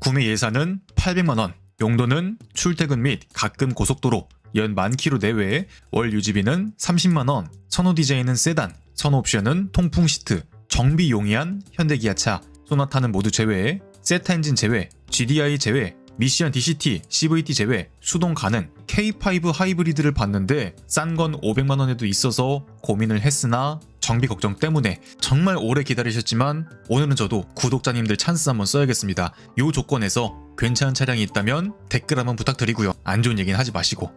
구매 예산은 800만 원, 용도는 출퇴근 및 가끔 고속도로, 연만 킬로 내외, 월 유지비는 30만 원, 선호 디자인은 세단, 선호 옵션은 통풍 시트, 정비 용이한 현대기아차, 소나타는 모두 제외, 세타 엔진 제외, GDI 제외, 미션 DCT, CVT 제외, 수동 가능, K5 하이브리드를 봤는데 싼 건 500만 원에도 있어서 고민을 했으나 정비 걱정 때문에 정말 오래 기다리셨지만 오늘은 저도 구독자님들 찬스 한번 써야겠습니다. 요 조건에서 괜찮은 차량이 있다면 댓글 한번 부탁드리고요. 안 좋은 얘기는 하지 마시고.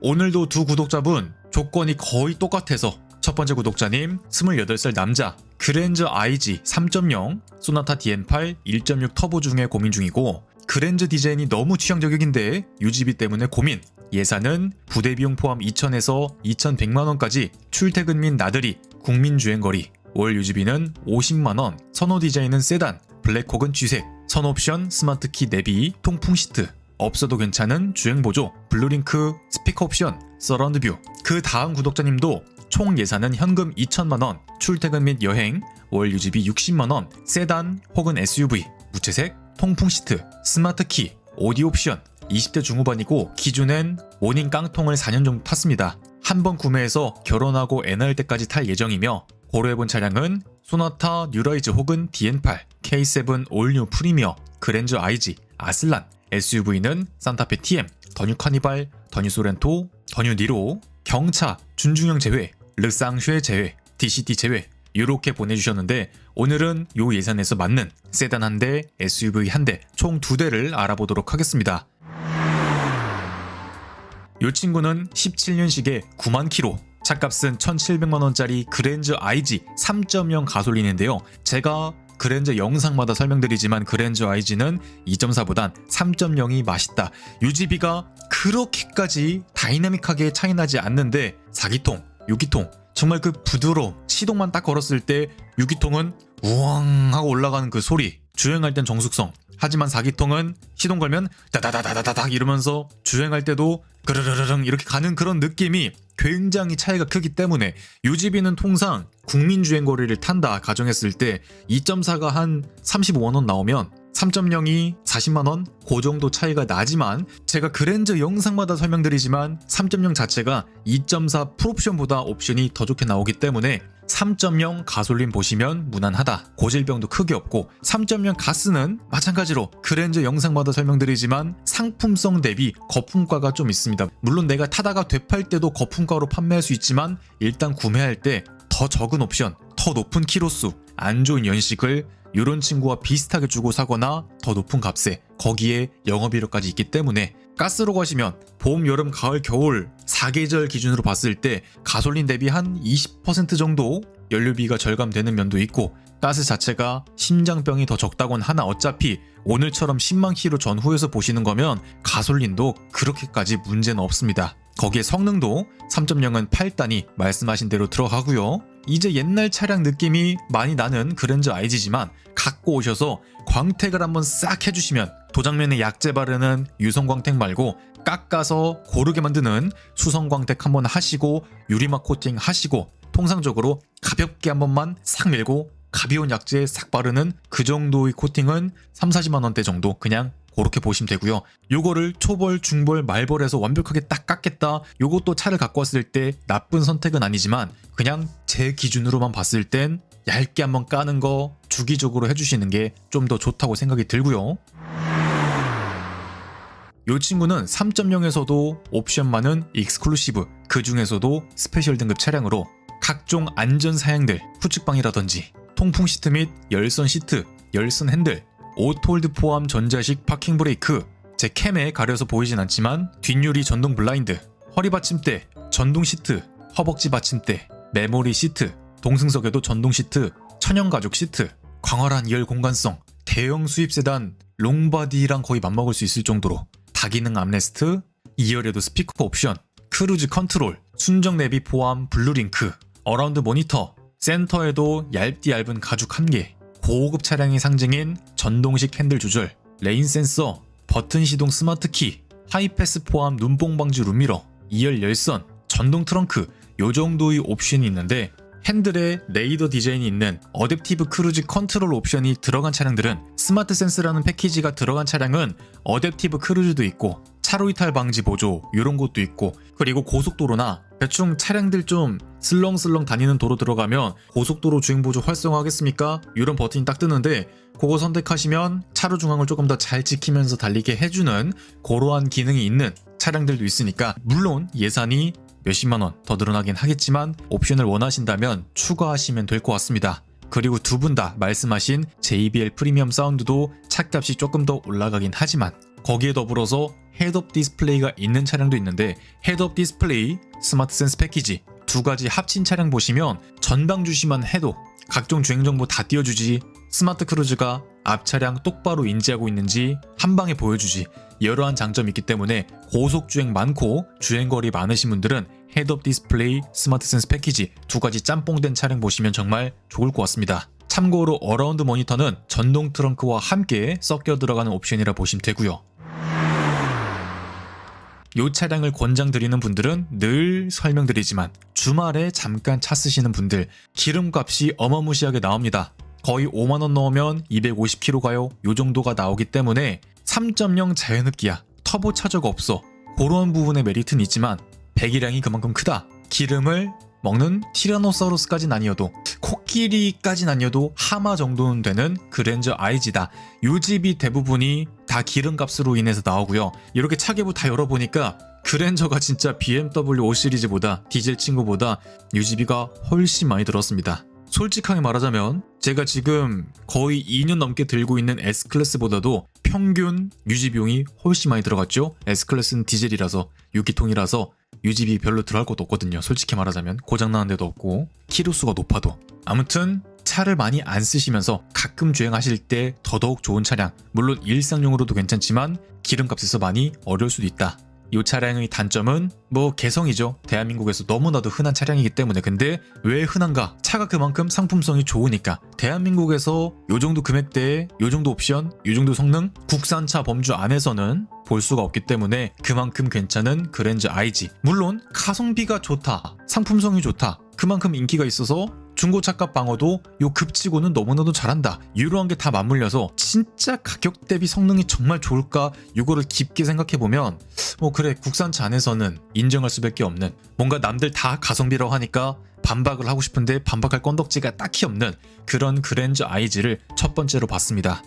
오늘도 두 구독자분 조건이 거의 똑같아서 첫 번째 구독자님 28살 남자 그랜저 IG 3.0 소나타 DN8 1.6 터보 중에 고민 중이고 그랜저 디자인이 너무 취향 저격인데 유지비 때문에 고민 예산은 부대 비용 포함 2,000에서 2,100만 원까지 출퇴근 및 나들이 국민 주행 거리 월 유지비는 50만 원 선호 디자인은 세단 블랙 혹은 쥐색 선 옵션 스마트 키 내비 통풍 시트. 없어도 괜찮은 주행 보조 블루링크 스피커 옵션 서라운드 뷰. 그 다음 구독자님도 총 예산은 현금 2천만 원, 출퇴근 및 여행, 월 유지비 60만 원, 세단 혹은 SUV, 무채색, 통풍 시트, 스마트 키, 오디오 옵션, 20대 중후반이고 기준엔 모닝 깡통을 4년 정도 탔습니다. 한 번 구매해서 결혼하고 애 낳을 때까지 탈 예정이며 고려해본 차량은 소나타 뉴라이즈 혹은 DN8, K7 올뉴 프리미어, 그랜저 IG, 아슬란, SUV는 산타페 TM, 더뉴 카니발, 더뉴 소렌토, 더뉴 니로, 경차, 준중형 제외, 르쌍쉐 제외, DCT 제외 이렇게 보내주셨는데 오늘은 요 예산에서 맞는 세단 한 대, SUV 한 대, 총 두 대를 알아보도록 하겠습니다. 요 친구는 17년식에 9만 킬로, 차값은 1,700만 원짜리 그랜저 IG 3.0 가솔린인데요. 제가 그랜저 영상마다 설명드리지만 그랜저 IG는 2.4보단 3.0이 맛있다. 유지비가 그렇게까지 다이나믹하게 차이나지 않는데 4기통, 6기통 정말 그 부드러움 시동만 딱 걸었을 때 6기통은 우왕 하고 올라가는 그 소리 주행할 땐 정숙성 하지만 4기통은 시동 걸면 다다다다다닥 이러면서 주행할 때도 그르르르릉 이렇게 가는 그런 느낌이 굉장히 차이가 크기 때문에 유지비는 통상 국민 주행 거리를 탄다 가정했을 때 2.4가 한 35만 원 나오면 3.0이 40만 원? 그 정도 차이가 나지만 제가 그랜저 영상마다 설명드리지만 3.0 자체가 2.4 풀옵션보다 옵션이 더 좋게 나오기 때문에 3.0 가솔린 보시면 무난하다. 고질병도 크게 없고 3.0 가스는 마찬가지로 그랜저 영상마다 설명드리지만 상품성 대비 거품가가 좀 있습니다. 물론 내가 타다가 되팔 때도 거품가로 판매할 수 있지만 일단 구매할 때 더 적은 옵션, 더 높은 키로수, 안 좋은 연식을 이런 친구와 비슷하게 주고 사거나 더 높은 값에 거기에 영업이료까지 있기 때문에 가스로 가시면 봄, 여름, 가을, 겨울 4계절 기준으로 봤을 때 가솔린 대비 한 20% 정도 연료비가 절감되는 면도 있고 가스 자체가 심장병이 더 적다곤 하나 어차피 오늘처럼 10만 킬로 전후에서 보시는 거면 가솔린도 그렇게까지 문제는 없습니다. 거기에 성능도 3.0은 8단이 말씀하신 대로 들어가고요. 이제 옛날 차량 느낌이 많이 나는 그랜저 IG지만 갖고 오셔서 광택을 한번 싹 해주시면 도장면에 약재 바르는 유성 광택 말고 깎아서 고르게 만드는 수성 광택 한번 하시고 유리막 코팅 하시고 통상적으로 가볍게 한 번만 싹 밀고 가벼운 약재에 싹 바르는 그 정도의 코팅은 3, 40만 원대 정도 그냥 그렇게 보시면 되고요. 요거를 초벌, 중벌, 말벌해서 완벽하게 딱 깎겠다. 요것도 차를 갖고 왔을 때 나쁜 선택은 아니지만 그냥 제 기준으로만 봤을 땐 얇게 한번 까는 거 주기적으로 해주시는 게 좀 더 좋다고 생각이 들고요. 요 친구는 3.0에서도 옵션 많은 익스클루시브 그 중에서도 스페셜 등급 차량으로 각종 안전 사양들 후측방이라든지 통풍 시트 및 열선 시트, 열선 핸들, 오토홀드 포함 전자식 파킹 브레이크. 제 캠에 가려서 보이진 않지만 뒷유리 전동 블라인드, 허리 받침대, 전동 시트, 허벅지 받침대, 메모리 시트, 동승석에도 전동 시트, 천연 가죽 시트, 광활한 2열 공간성, 대형 수입 세단, 롱바디랑 거의 맞먹을 수 있을 정도로 다기능 암레스트, 2열에도 스피커 옵션, 크루즈 컨트롤, 순정 내비 포함 블루링크, 어라운드 모니터, 센터에도 얇디 얇은 가죽 한 개, 고급 차량의 상징인 전동식 핸들 조절, 레인 센서, 버튼 시동 스마트 키, 하이패스 포함 눈뽕 방지 룸미러, 2열 열선, 전동 트렁크 요 정도의 옵션이 있는데 핸들에 레이더 디자인이 있는 어댑티브 크루즈 컨트롤 옵션이 들어간 차량들은 스마트 센스라는 패키지가 들어간 차량은 어댑티브 크루즈도 있고 차로 이탈 방지 보조 이런 것도 있고 그리고 고속도로나 대충 차량들 좀 슬렁슬렁 다니는 도로 들어가면 고속도로 주행 보조 활성화하겠습니까? 이런 버튼이 딱 뜨는데 그거 선택하시면 차로 중앙을 조금 더 잘 지키면서 달리게 해주는 그러한 기능이 있는 차량들도 있으니까 물론 예산이 몇십만 원 더 늘어나긴 하겠지만 옵션을 원하신다면 추가하시면 될 것 같습니다. 그리고 두 분 다 말씀하신 JBL 프리미엄 사운드도 차값이 조금 더 올라가긴 하지만 거기에 더불어서 헤드업 디스플레이가 있는 차량도 있는데 헤드업 디스플레이, 스마트 센스 패키지 두 가지 합친 차량 보시면 전방 주시만 해도 각종 주행 정보 다 띄워주지 스마트 크루즈가 앞 차량 똑바로 인지하고 있는지 한 방에 보여주지 여러한 장점이 있기 때문에 고속 주행 많고 주행 거리 많으신 분들은 헤드업 디스플레이, 스마트 센스 패키지 두 가지 짬뽕된 차량 보시면 정말 좋을 것 같습니다. 참고로 어라운드 모니터는 전동 트렁크와 함께 섞여 들어가는 옵션이라 보시면 되고요. 이 차량을 권장드리는 분들은 늘 설명드리지만 주말에 잠깐 차 쓰시는 분들 기름값이 어마무시하게 나옵니다. 거의 5만원 넣으면 250km 가요. 요 정도가 나오기 때문에 3.0 자연흡기야. 터보 차저가 없어. 그런 부분의 메리트는 있지만 배기량이 그만큼 크다. 기름을 먹는 티라노사우루스까진 아니어도 코끼리까진 아니어도 하마 정도는 되는 그랜저 IG다. 요 집이 대부분이 다 기름값으로 인해서 나오고요. 이렇게 차계부 다 열어보니까 그랜저가 진짜 BMW 5 시리즈보다 디젤 친구보다 유지비가 훨씬 많이 들었습니다. 솔직하게 말하자면 제가 지금 거의 2년 넘게 들고 있는 S클래스보다도 평균 유지 비용이 훨씬 많이 들어갔죠. S클래스는 디젤이라서 6기통이라서 유지비 별로 들어갈 것도 없거든요. 솔직히 말하자면 고장나는 데도 없고 키로수가 높아도 아무튼 차를 많이 안 쓰시면서 가끔 주행하실 때 더더욱 좋은 차량 물론 일상용으로도 괜찮지만 기름값에서 많이 어려울 수도 있다. 이 차량의 단점은 뭐 개성이죠. 대한민국에서 너무나도 흔한 차량이기 때문에 근데 왜 흔한가? 차가 그만큼 상품성이 좋으니까 대한민국에서 요 정도 금액대에 요 정도 옵션, 요 정도 성능 국산차 범주 안에서는 볼 수가 없기 때문에 그만큼 괜찮은 그랜저 IG. 물론 가성비가 좋다, 상품성이 좋다, 그만큼 인기가 있어서 중고차값 방어도 요 급치고는 너무나도 잘한다. 이러한 게 다 맞물려서 진짜 가격 대비 성능이 정말 좋을까? 요거를 깊게 생각해 보면 뭐 그래 국산차 안에서는 인정할 수밖에 없는 뭔가 남들 다 가성비라고 하니까 반박을 하고 싶은데 반박할 건덕지가 딱히 없는 그런 그랜저 IG를 첫 번째로 봤습니다.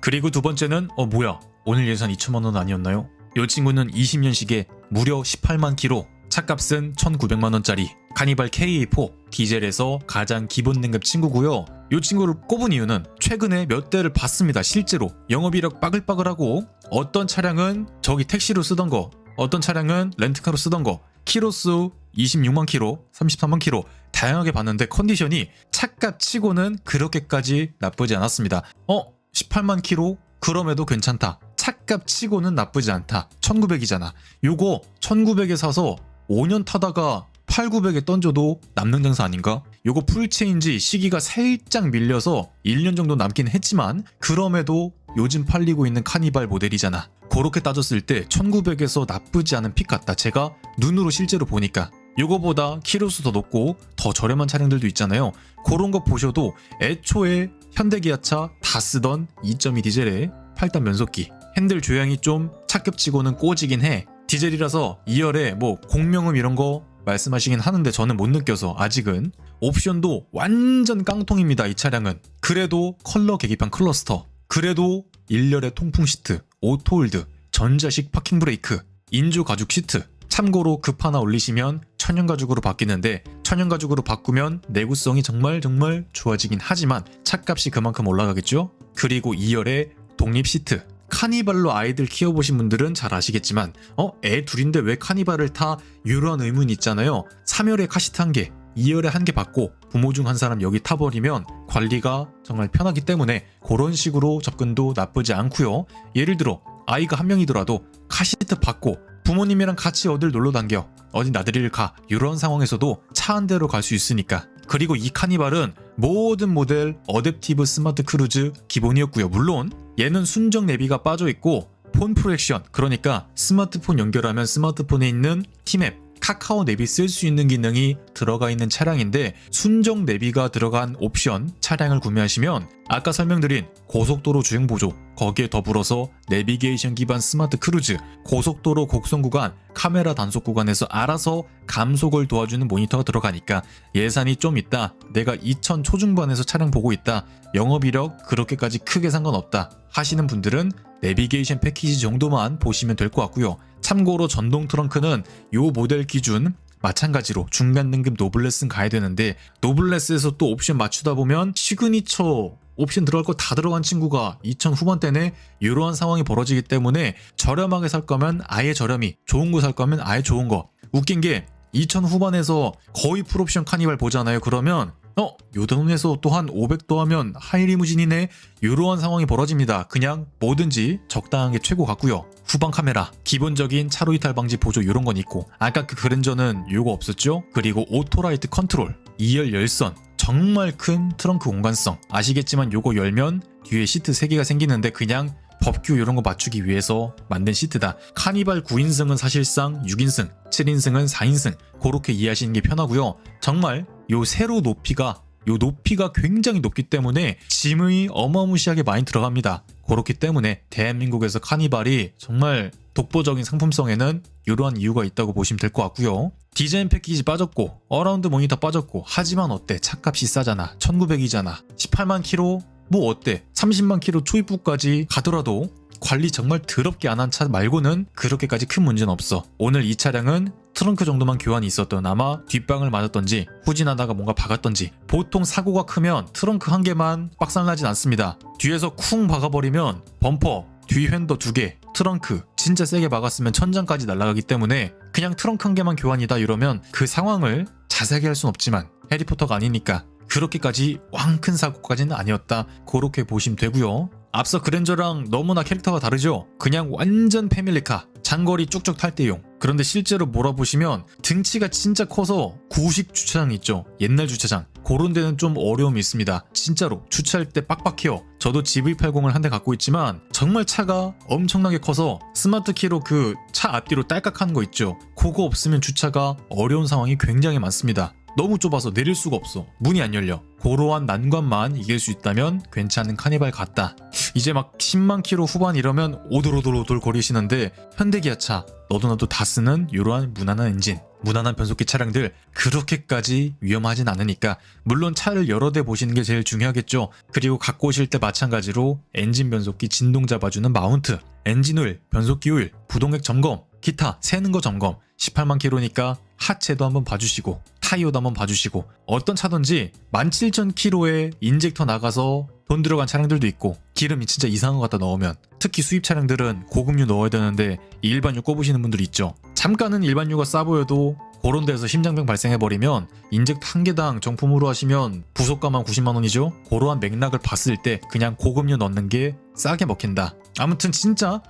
그리고 두 번째는 어 뭐야 오늘 예산 2천만 원 아니었나요? 이 친구는 20년식에 무려 18만 킬로 차값은 1,900만 원짜리 카니발 KA4 디젤에서 가장 기본 등급 친구고요. 이 친구를 꼽은 이유는 최근에 몇 대를 봤습니다. 실제로 영업이력 빠글빠글하고 어떤 차량은 저기 택시로 쓰던 거, 어떤 차량은 렌트카로 쓰던 거, 키로수 26만 키로, 33만 키로 다양하게 봤는데 컨디션이 차값 치고는 그렇게까지 나쁘지 않았습니다. 어? 18만 키로? 그럼에도 괜찮다. 차값 치고는 나쁘지 않다. 1900이잖아. 요거 1900에 사서 5년 타다가 8, 900에 던져도 남는 장사 아닌가? 요거 풀체인지 시기가 살짝 밀려서 1년 정도 남긴 했지만 그럼에도 요즘 팔리고 있는 카니발 모델이잖아. 그렇게 따졌을 때 1900에서 나쁘지 않은 픽 같다. 제가 눈으로 실제로 보니까 요거보다 키로수 더 높고 더 저렴한 차량들도 있잖아요. 그런 거 보셔도 애초에 현대기아차 다 쓰던 2.2 디젤의 8단 면속기 핸들 조향이 좀 차급치고는 꼬지긴 해. 디젤이라서 2열에 뭐 공명음 이런 거 말씀하시긴 하는데 저는 못 느껴서 아직은 옵션도 완전 깡통입니다 이 차량은. 그래도 컬러 계기판 클러스터 그래도 1열의 통풍 시트 오토홀드 전자식 파킹 브레이크 인조 가죽 시트 참고로 급 하나 올리시면 천연 가죽으로 바뀌는데 천연 가죽으로 바꾸면 내구성이 정말 정말 좋아지긴 하지만 차값이 그만큼 올라가겠죠? 그리고 2열의 독립 시트 카니발로 아이들 키워보신 분들은 잘 아시겠지만 어? 애 둘인데 왜 카니발을 타? 이런 의문이 있잖아요 3열에 카시트 한 개, 2열에 한 개 받고 부모 중 한 사람 여기 타버리면 관리가 정말 편하기 때문에 그런 식으로 접근도 나쁘지 않고요 예를 들어 아이가 한 명이더라도 카시트 받고 부모님이랑 같이 어딜 놀러 당겨 어디 나들이를 가 이런 상황에서도 차 한 대로 갈 수 있으니까 그리고 이 카니발은 모든 모델 어댑티브 스마트 크루즈 기본이었고요 물론 얘는 순정 내비가 빠져 있고 폰 프로액션 그러니까 스마트폰 연결하면 스마트폰에 있는 티맵 카카오 내비 쓸 수 있는 기능이 들어가 있는 차량인데 순정 내비가 들어간 옵션 차량을 구매하시면 아까 설명드린 고속도로 주행 보조 거기에 더불어서 내비게이션 기반 스마트 크루즈 고속도로 곡선 구간 카메라 단속 구간에서 알아서 감속을 도와주는 모니터가 들어가니까 예산이 좀 있다. 내가 2천 초중반에서 차량 보고 있다. 영업이력 그렇게까지 크게 상관없다 하시는 분들은 내비게이션 패키지 정도만 보시면 될 것 같고요 참고로 전동 트렁크는 요 모델 기준 마찬가지로 중간 등급 노블레스는 가야 되는데 노블레스에서 또 옵션 맞추다 보면 시그니처 옵션 들어갈 거 다 들어간 친구가 2000 후반대내 이러한 상황이 벌어지기 때문에 저렴하게 살 거면 아예 저렴이 좋은 거 살 거면 아예 좋은 거. 웃긴 게 2000 후반에서 거의 풀옵션 카니발 보잖아요. 그러면 어? 요 돈에서 또 한 500 더하면 하이리무진이네. 이러한 상황이 벌어집니다. 그냥 뭐든지 적당한 게 최고 같고요 후방 카메라 기본적인 차로 이탈 방지 보조 이런 건 있고 아까 그 그랜저는 요거 없었죠 그리고 오토라이트 컨트롤 2열 열선 정말 큰 트렁크 공간성 아시겠지만 요거 열면 뒤에 시트 3개가 생기는데 그냥 법규 이런 거 맞추기 위해서 만든 시트다. 카니발 9인승은 사실상 6인승, 7인승은 4인승 그렇게 이해하시는 게 편하고요. 정말 요 세로 높이가 요 높이가 굉장히 높기 때문에 짐이 어마무시하게 많이 들어갑니다. 그렇기 때문에 대한민국에서 카니발이 정말 독보적인 상품성에는 이러한 이유가 있다고 보시면 될 것 같고요. 디자인 패키지 빠졌고 어라운드 모니터 빠졌고 하지만 어때? 차값이 싸잖아. 1900이잖아. 18만 킬로? 뭐 어때? 30만 킬로 초입부까지 가더라도 관리 정말 더럽게 안 한 차 말고는 그렇게까지 큰 문제는 없어. 오늘 이 차량은 트렁크 정도만 교환이 있었던 아마 뒷방을 맞았던지 후진하다가 뭔가 박았던지 보통 사고가 크면 트렁크 한 개만 빡살나진 않습니다. 뒤에서 쿵 박아버리면 범퍼 뒤 휀더 두 개, 트렁크 진짜 세게 박았으면 천장까지 날아가기 때문에 그냥 트렁크 한 개만 교환이다 이러면 그 상황을 자세하게 할 순 없지만 해리포터가 아니니까 그렇게까지 왕 큰 사고까지는 아니었다. 그렇게 보시면 되고요. 앞서 그랜저랑 너무나 캐릭터가 다르죠? 그냥 완전 패밀리카. 장거리 쭉쭉 탈 때용 그런데 실제로 몰아보시면 등치가 진짜 커서 구식 주차장 있죠. 옛날 주차장. 그런 데는 좀 어려움이 있습니다. 진짜로 주차할 때 빡빡해요. 저도 GV80을 한 대 갖고 있지만 정말 차가 엄청나게 커서 스마트 키로 그 차 앞뒤로 딸깍하는 거 있죠. 그거 없으면 주차가 어려운 상황이 굉장히 많습니다. 너무 좁아서 내릴 수가 없어. 문이 안 열려. 고러한 난관만 이길 수 있다면 괜찮은 카니발 같다. 이제 막 10만 킬로 후반 이러면 오돌오돌오돌 거리시는데 현대기아차 너도 나도 다 쓰는 이러한 무난한 엔진 무난한 변속기 차량들 그렇게까지 위험하진 않으니까 물론 차를 여러 대 보시는 게 제일 중요하겠죠. 그리고 갖고 오실 때 마찬가지로 엔진 변속기 진동 잡아주는 마운트 엔진 오일 변속기 오일 부동액 점검 기타 새는 거 점검 18만 킬로니까 하체도 한번 봐주시고 타이어도 한번 봐주시고 어떤 차든지 17,000km에 인젝터 나가서 돈 들어간 차량들도 있고 기름이 진짜 이상한 거 갖다 넣으면. 특히 수입 차량들은 고급유 넣어야 되는데 일반유 꼽으시는 분들이 있죠. 잠깐은 일반유가 싸 보여도 그런 데서 심장병 발생해버리면 인젝터 한 개당 정품으로 하시면 부속가만 90만원이죠. 그러한 맥락을 봤을 때 그냥 고급유 넣는 게 싸게 먹힌다. 아무튼 진짜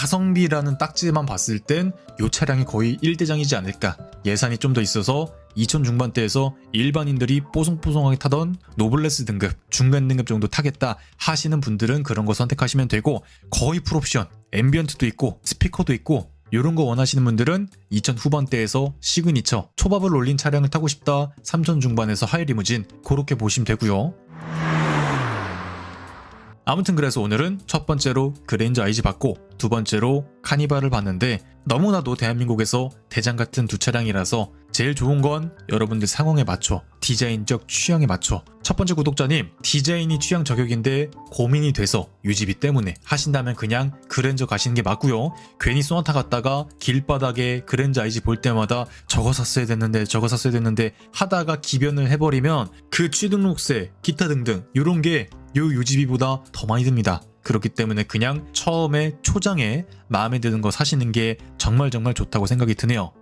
가성비라는 딱지만 봤을 땐 이 차량이 거의 1대장이지 않을까. 예산이 좀 더 있어서 2000 중반대에서 일반인들이 뽀송뽀송하게 타던 노블레스 등급, 중간 등급 정도 타겠다 하시는 분들은 그런 거 선택하시면 되고 거의 풀옵션, 앰비언트도 있고 스피커도 있고 이런 거 원하시는 분들은 2000 후반대에서 시그니처, 초밥을 올린 차량을 타고 싶다 3000 중반에서 하이리무진 그렇게 보시면 되고요. 아무튼 그래서 오늘은 첫 번째로 그랜저 IG 봤고 두 번째로 카니발을 봤는데 너무나도 대한민국에서 대장 같은 두 차량이라서 제일 좋은 건 여러분들 상황에 맞춰 디자인적 취향에 맞춰. 첫 번째 구독자님 디자인이 취향 저격인데 고민이 돼서 유지비 때문에 하신다면 그냥 그랜저 가시는 게 맞고요. 괜히 소나타 갔다가 길바닥에 그랜저 IG 볼 때마다 저거 샀어야 됐는데 저거 샀어야 됐는데 하다가 기변을 해버리면 그 취등록세 기타 등등 이런 게 요 유지비보다 더 많이 듭니다. 그렇기 때문에 그냥 처음에 초장에 마음에 드는 거 사시는 게 정말 정말 좋다고 생각이 드네요.